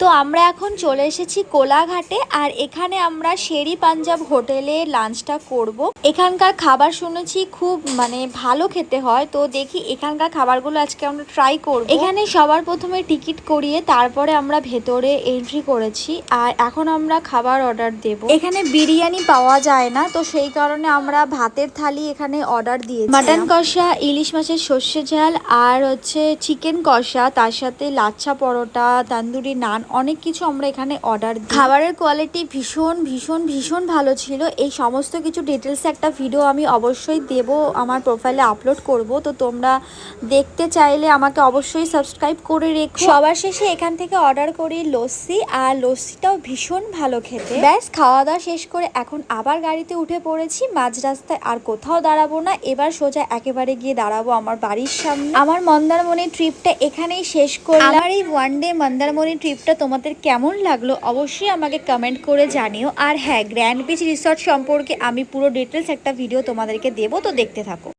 তো আমরা এখন চলে এসেছি কোলাঘাটে আর এখানে আমরা শেরি পাঞ্জাব হোটেলে লাঞ্চটা করব। এখানকার খাবার শুনেছি খুব মানে ভালো খেতে হয়। তো দেখি এখানকার খাবারগুলো আজকে আমরা ট্রাই করব। এখানে সবার প্রথমে টিকিট করিয়ে তারপরে আমরা ভেতরে এন্ট্রি করেছি আর এখন আমরা খাবার অর্ডার দেব। এখানে বিরিয়ানি পাওয়া যায় না তো সেই কারণে আমরা ভাতের থালি এখানে অর্ডার দিয়েছি। মাটন কষা ইলিশ মাছের সর্ষে ঝাল আর হচ্ছে চিকেন কষা তার সাথে লাচ্ছা পরোটা তান্দুরি নান অনেক কিছু আমরা এখানে অর্ডার খাবারের কোয়ালিটি ভীষণ ভীষণ ভীষণ ভালো ছিল। এই সমস্ত কিছু ডিটেলস একটা ভিডিও আমি অবশ্যই দেব আমার প্রোফাইলে আপলোড করব। তো তোমরা দেখতে চাইলে আমাকে অবশ্যই সাবস্ক্রাইব করে রেখো। সবার শেষে এখান থেকে অর্ডার করি লস্যি আর লস্যিটাও ভীষণ ভালো খেতে। ব্যাস খাওয়া দাওয়া শেষ করে এখন আবার গাড়িতে উঠে পড়েছি। মাঝ রাস্তায় আর কোথাও দাঁড়াবো না। এবার সোজা একেবারে গিয়ে দাঁড়াবো আমার বাড়ির সামনে। আমার মন্দারমণি ট্রিপটা এখানেই শেষ করলাম। আমার এই ওয়ান ডে মন্দারমণি ট্রিপটা তোমাদের কেমন লাগল অবশ্যই আমাকে কমেন্ট করে জানিও। আর হ্যাঁ গ্র্যান্ড বিচ রিসর্ট সম্পর্কে আমি পুরো ডিটেলস একটা ভিডিও তোমাদেরকে দেবো, তো দেখতে থাকো।